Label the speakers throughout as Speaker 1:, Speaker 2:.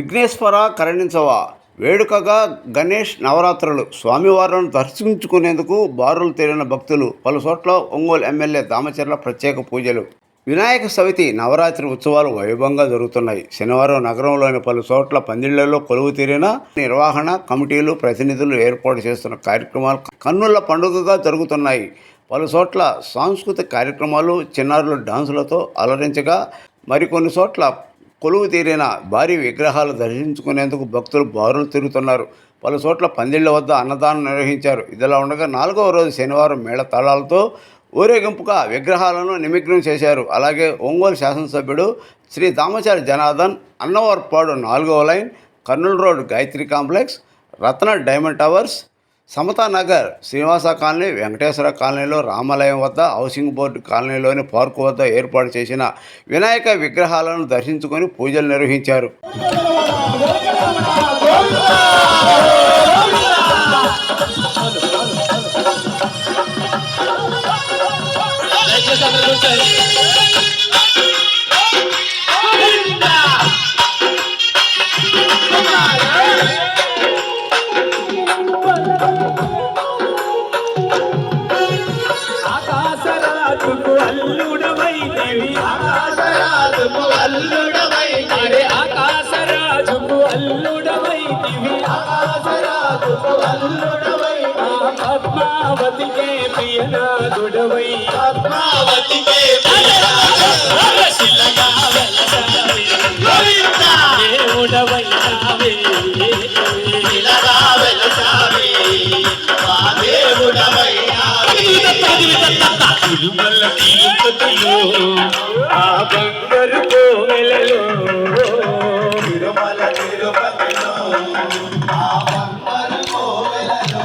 Speaker 1: విఘ్నేశ్వర కరణించవ. వేడుకగా గణేష్ నవరాత్రులు. స్వామివారిని దర్శించుకునేందుకు బారులు తేలిన భక్తులు. పలు చోట్ల ఒంగోలు ఎమ్మెల్యే దామచర్ల ప్రత్యేక పూజలు. వినాయక చవితి నవరాత్రి ఉత్సవాలు వైభవంగా జరుగుతున్నాయి. శనివారం నగరంలోని పలు చోట్ల పందిళ్ళలో కొలువు తీరిన నిర్వహణ కమిటీలు ప్రతినిధులు ఏర్పాటు చేస్తున్న కార్యక్రమాలు కన్నుల పండుగగా జరుగుతున్నాయి. పలు చోట్ల సాంస్కృతిక కార్యక్రమాలు చిన్నారులు డాన్సులతో అలరించగా మరికొన్ని చోట్ల కొలువు తీరిన భారీ విగ్రహాలు దర్శించుకునేందుకు భక్తులు బారులు తిరుగుతున్నారు. పలు చోట్ల పందిళ్ళ వద్ద అన్నదానం నిర్వహించారు. ఇదిలా ఉండగా నాలుగవ రోజు శనివారం మేళ తాళాలతో ఊరేగింపుగా విగ్రహాలను నిమగ్నం చేశారు. అలాగే ఒంగోలు శాసనసభ్యుడు శ్రీ దామచారి జనార్దన్ అన్నవరపాడు నాలుగవ line Kurnool road Gayatri complex Ratna diamond towers Samata Nagar Srinivasa colony Venkateswara కాలనీలో రామాలయం వద్ద హౌసింగ్ బోర్డు కాలనీలోని పార్కు వద్ద ఏర్పాటు చేసిన వినాయక విగ్రహాలను దర్శించుకొని పూజలు నిర్వహించారు.
Speaker 2: ప్రియనాథుడవై
Speaker 3: పద్మావతికే
Speaker 2: దేవుడవైనావి తిరుమల తిరుపతిలో ఆ బంగారు కోవెలలో
Speaker 3: తిరుమల తిరుపతిలో ఆ బంగారు కోవెలలో.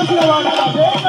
Speaker 4: பேசுகிறவாடா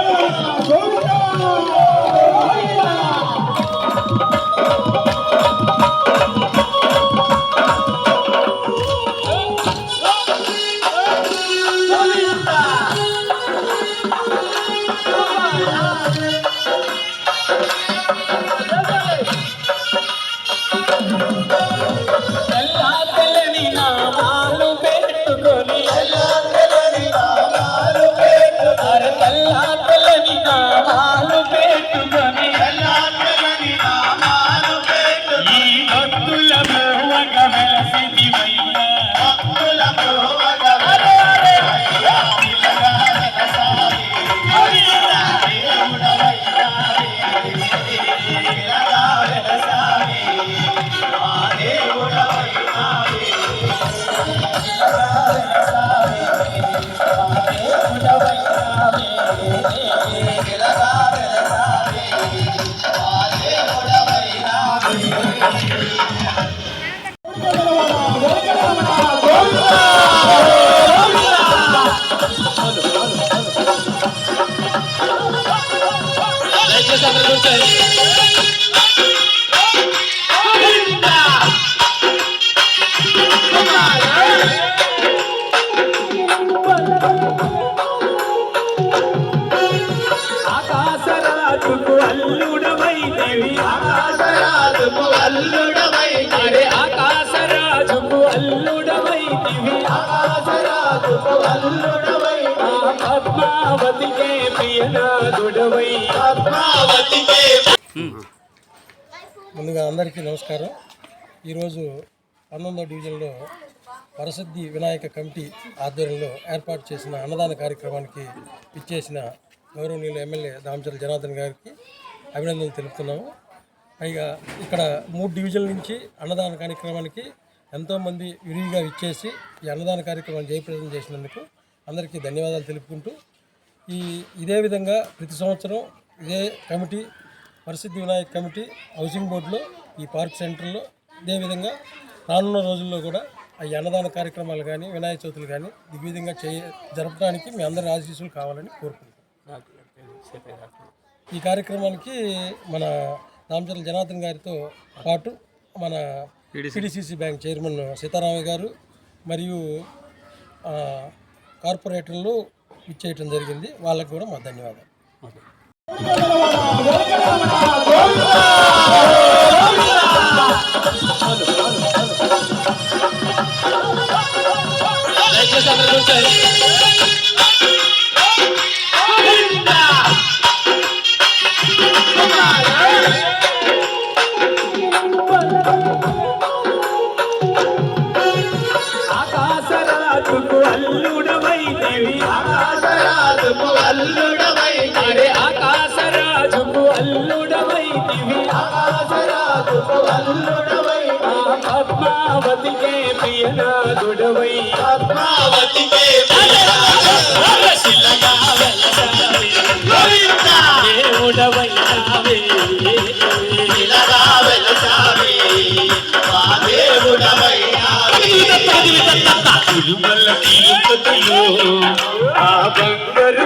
Speaker 4: ఈరోజు పంతొమ్మిదో డివిజన్లో
Speaker 5: వరసిద్ధి వినాయక కమిటీ ఆధ్వర్యంలో ఏర్పాటు చేసిన అన్నదాన కార్యక్రమానికి ఇచ్చేసిన గౌరవనీయులు ఎమ్మెల్యే దామచర్ల జనార్దన్ గారికి అభినందనలు తెలుపుతున్నాము. పైగా ఇక్కడ మూడు డివిజన్ల నుంచి అన్నదాన కార్యక్రమానికి ఎంతోమంది విరివిగా ఇచ్చేసి ఈ అన్నదాన కార్యక్రమాన్ని జయప్రదం చేసినందుకు అందరికీ ధన్యవాదాలు తెలుపుకుంటూ ఈ ఇదే విధంగా ప్రతి సంవత్సరం ఇదే కమిటీ పరిశుద్ధి వినాయక కమిటీ హౌసింగ్ బోర్డులో ఈ పార్క్ సెంటర్లో ఇదే విధంగా రానున్న రోజుల్లో కూడా ఈ అన్నదాన కార్యక్రమాలు కానీ వినాయక చవితులు కానీ దిగ్విధంగా చేయ జరపడానికి మీ అందరి ఆశీస్సులు కావాలని కోరుకుంటున్నాం. ఈ కార్యక్రమానికి మన రామచంద్ర జనార్దన్ గారితో పాటు మన పిడిసిసి బ్యాంక్ చైర్మన్ సీతారామయ్య గారు మరియు కార్పొరేటర్లు ఇచ్చేయటం జరిగింది. వాళ్ళకి కూడా మా ధన్యవాదాలు.
Speaker 2: దయచేసి అందరూ అల్లుడవైతివి
Speaker 4: ఆకాశరాజుకు
Speaker 2: ప్రియనాథుడవై
Speaker 4: పద్మావతికే
Speaker 2: శిలగా వెలసావే. తిరుమల తిరుపతిలో ఆ బంగారు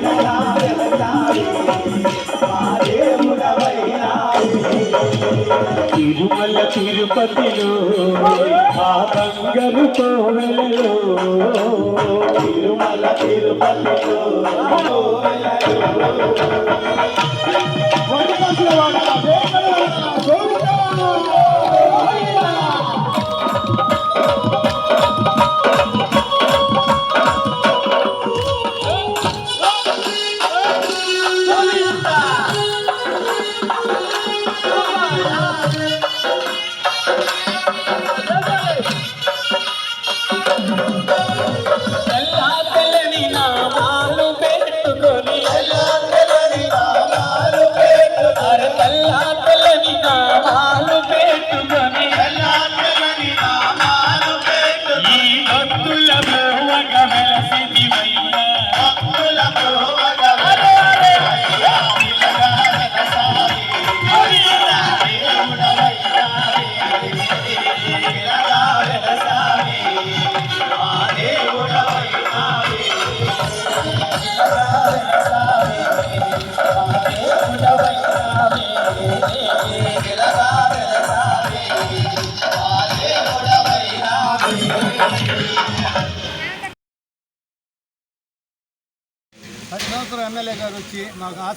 Speaker 4: తిరుమల తిరుపతిలో ఆ బంగారు కోవెలలో.
Speaker 2: తిరుమల తిరుపతిలో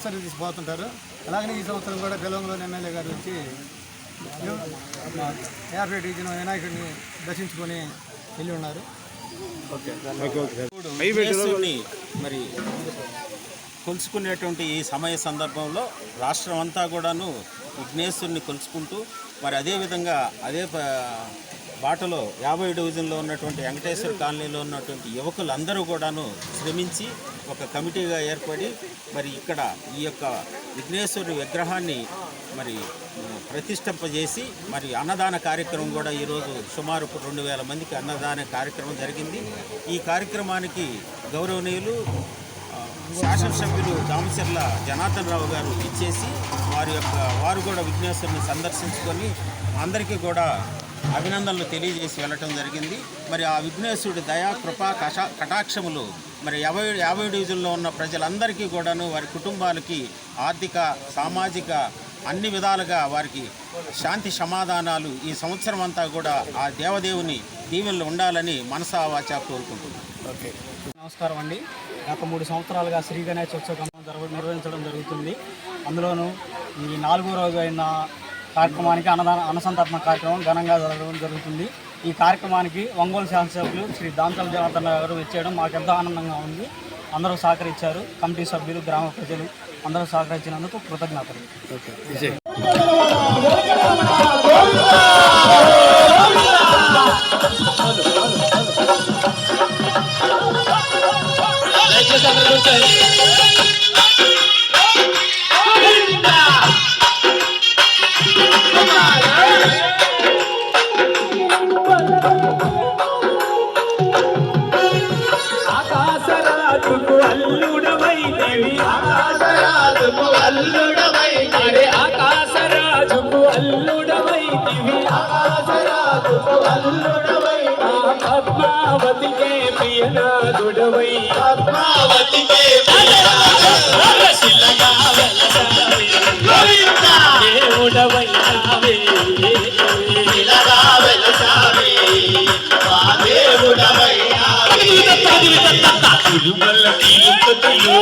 Speaker 6: ఆశీర్వదించి పోతుంటారు అలాగనే ఈ సంవత్సరం కూడా బెలంలోని ఎమ్మెల్యే గారు వచ్చి యాభై డివిజన్ వినాయకుడిని దర్శించుకొని వెళ్ళి ఉన్నారు.
Speaker 7: మరి కొలుచుకునేటువంటి ఈ సమయ సందర్భంలో రాష్ట్రం అంతా కూడాను విఘ్నేశ్వరుని కొలుచుకుంటూ మరి అదేవిధంగా అదే ప- బాటలో యాభై డివిజన్లో ఉన్నటువంటి వెంకటేశ్వర కాలనీలో ఉన్నటువంటి యువకులందరూ కూడాను శ్రమించి ఒక కమిటీగా ఏర్పడి మరి ఇక్కడ ఈ యొక్క విఘ్నేశ్వరుని విగ్రహాన్ని మరి ప్రతిష్టంపజేసి మరి అన్నదాన కార్యక్రమం కూడా ఈరోజు సుమారు రెండు వేల మందికి అన్నదాన కార్యక్రమం జరిగింది. ఈ కార్యక్రమానికి గౌరవనీయులు శాసనసభ్యులు దామచర్ల జనార్దన్ రావు గారు ఇచ్చేసి వారి యొక్క వారు కూడా విఘ్నేశ్వరుని సందర్శించుకొని అందరికీ కూడా అభినందనలు తెలియజేసి వెళ్ళటం జరిగింది. మరి ఆ విఘ్నేశ్వరుడి దయా కృపా కటాక్షములు మరి యాభై యాభై డివిజన్లో ఉన్న ప్రజలందరికీ కూడాను వారి కుటుంబాలకి ఆర్థిక సామాజిక అన్ని విధాలుగా వారికి శాంతి సమాధానాలు ఈ సంవత్సరం అంతా కూడా ఆ దేవదేవుని దీవెనలు ఉండాలని మనసా వాచా కోరుకుంటున్నాను
Speaker 8: నమస్కారం అండి. గత మూడు సంవత్సరాలుగా శ్రీ గణేష్ ఉత్సవం నిర్వహించడం జరుగుతుంది. అందులోనూ ఈ నాలుగో రోజు అయిన కార్యక్రమానికి అన్నదాన అన్నసంతర్పణ కార్యక్రమం ఘనంగా జరగడం జరుగుతుంది. ఈ కార్యక్రమానికి ఒంగోలు శాసనసభ్యులు శ్రీ దాంతల జనార్దన్ గారు వచ్చేయడం మాకు ఎంతో ఆనందంగా ఉంది. అందరూ సహకరించారు. కమిటీ సభ్యులు గ్రామ ప్రజలు అందరూ సహకరించినందుకు కృతజ్ఞతలు.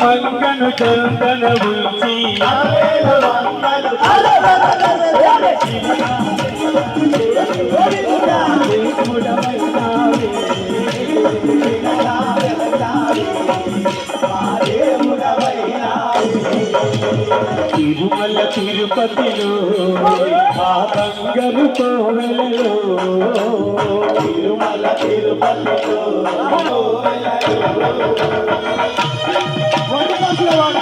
Speaker 2: కొండలై మంగను చందన ఉంచి. తిరుమల తిరుపతిలో ఆ బంగారు కోవెలలో.
Speaker 4: తిరుమల తిరుపతిలో
Speaker 2: Sudah.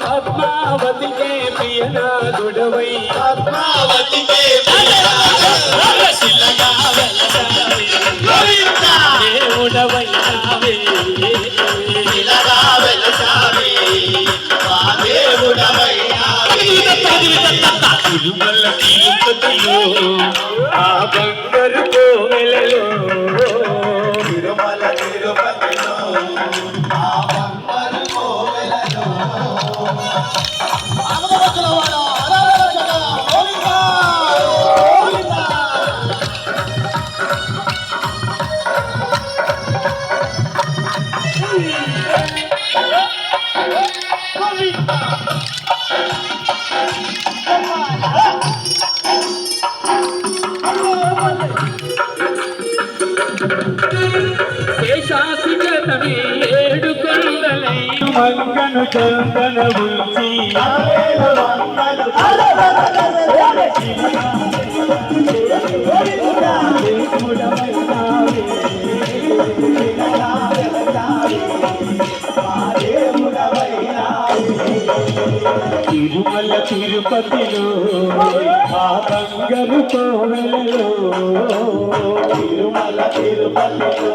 Speaker 2: పద్మావతికే ప్రియనాథుడవై.
Speaker 4: పద్మావతికే
Speaker 2: దేవుడవైనావే
Speaker 4: ఇలాగా వెలసావే మా దేవుడవై
Speaker 2: తిరుమల తిరుపతిలో ఆ బంగారు మంకను చందన ఉంచి దేవుడమైనా తిరుమల తిరుపతిలో ఆ బంగారు తిరుమల తిరుపతిలో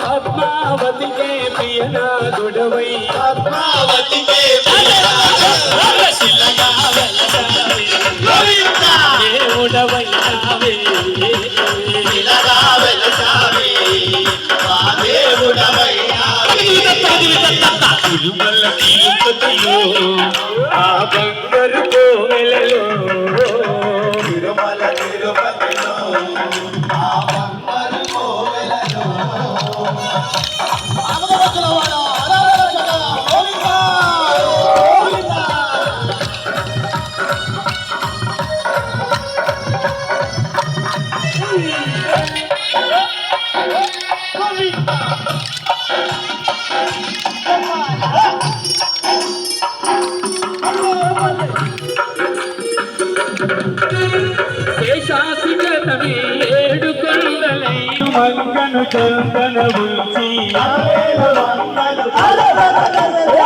Speaker 2: పద్మావతి కే ప్రియనాథుడవై
Speaker 4: పద్మావతి కే దేవుడవై
Speaker 2: తిరుమల తిరుపతిలో ఆ బంగారు వందను కొందన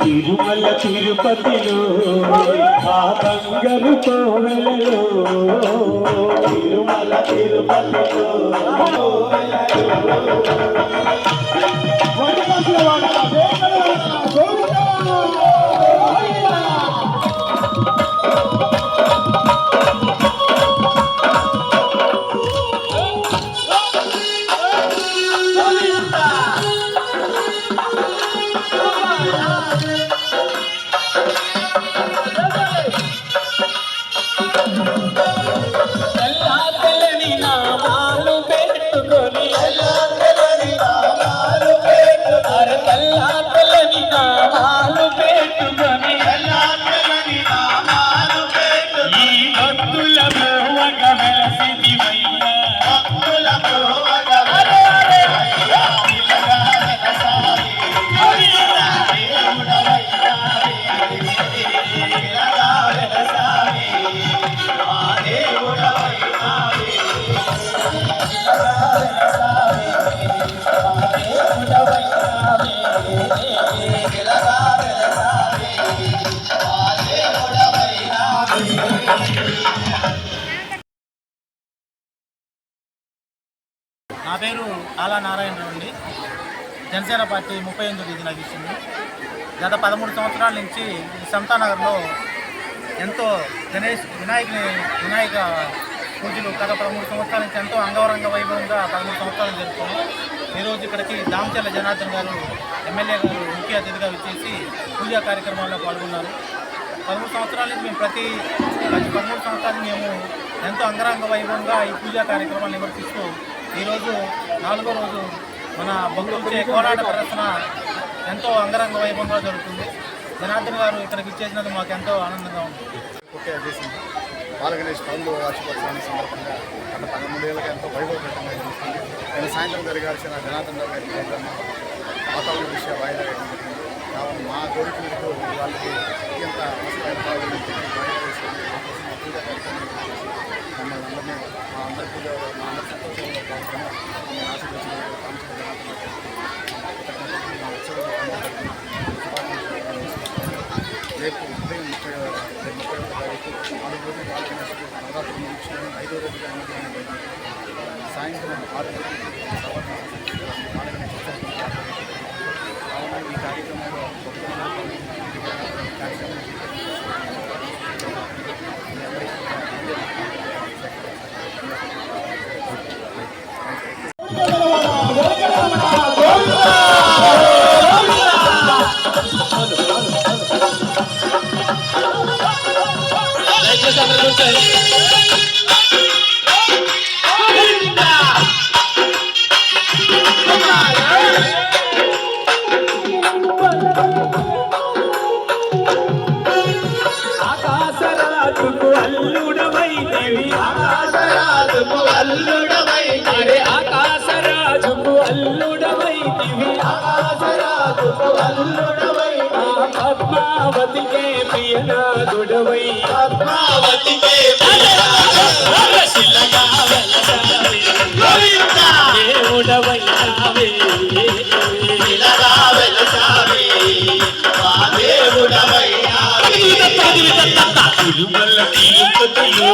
Speaker 2: తిరుమల తిరుపతిలో ఆ బంగారు కోవెలలో.
Speaker 4: తిరుమల తిరుపతిలో
Speaker 6: జనసేన పార్టీ ముప్పై ఎనిమిది తేదీ నాకు గత పదమూడు సంవత్సరాల నుంచి సంతానగర్లో ఎంతో గణేష్ వినాయకుని వినాయక
Speaker 9: పూజలు గత పదమూడు సంవత్సరాల నుంచి ఎంతో అంగవరంగ వైభవంగా పదమూడు సంవత్సరాలు జరుపుకున్నాం. ఈరోజు ఇక్కడికి దామచర్ల జనార్దన్ గారు ఎమ్మెల్యే గారు ముఖ్య అతిథిగా వచ్చేసి పూజా కార్యక్రమాల్లో పాల్గొన్నారు. పదమూడు సంవత్సరాల నుంచి మేము ప్రతి ప్రతి పదమూడు సంవత్సరాలు మేము ఎంతో అంగరంగ వైభవంగా ఈ పూజా కార్యక్రమాలు నిర్వర్తిస్తూ ఈరోజు నాలుగో రోజు మన భక్తులచే కోలాట ప్రదర్శన ఎంతో అంగరంగ వైభవంగా జరుగుతుంది. జనార్దన్ గారు ఇక్కడికి ఇచ్చేసినందుకు మాకు ఎంతో ఆనందంగా ఉంది.
Speaker 6: పుట్టే చేసింది బాలగణేష్ పదమూడు వార్షికోత్సవాన్ని సందర్భంగా గత పదమూడేళ్ళగా ఎంతో వైభవపేటంగా జరుగుతుంది. నేను సాయంత్రం జరిగాల్సిన జనార్దన్ రావు గారి ప్రోగ్రామ్ వాతావరణ విషయ వాయిదా వేయడం జరిగింది కావున మా కోరిక మేరకు వాళ్ళకి అత్యంత అవసరమైన పాల్గొని వాయిదా వేసి అందుకోసం మా పూజా కార్యక్రమం మమ్మల్ని అందరినీ మా అందరి పూజ మా అందరి సంతోషంలో పాల్గొని మమ్మల్ని ఆశీర్వదించిన రామచంద్ర జనార్దన్ గారికి కృతజ్ఞతలు. మా ఉత్సవ శుభాకాంక్షలు రేపు ఉదయం ముప్పై రేపు ముప్పై ఒకటో తారీఖు నాలుగు రోజులు బాలగణేశ్వరు నవరాత్రి ముగించుకొని ఐదో రోజు సాయంత్రం ఆరు కావున ఈ కార్యక్రమంలో భక్తులందరూ పాల్గొని ఈ
Speaker 2: ఆకాశరాజుకు అల్లుడవైతివి
Speaker 4: ఆకాశరాజుకు అల్లుడవైతివి.
Speaker 2: అరే ఆకాశరాజుకు అల్లుడవైతివి
Speaker 4: ఆకాశరాజుకు అల్లుడవైతివి.
Speaker 2: పద్మావతికే ప్రియనాథుడవై.
Speaker 4: పద్మావతికే
Speaker 2: దేవుడవైనావే. తిరుమల తిరుపతిలో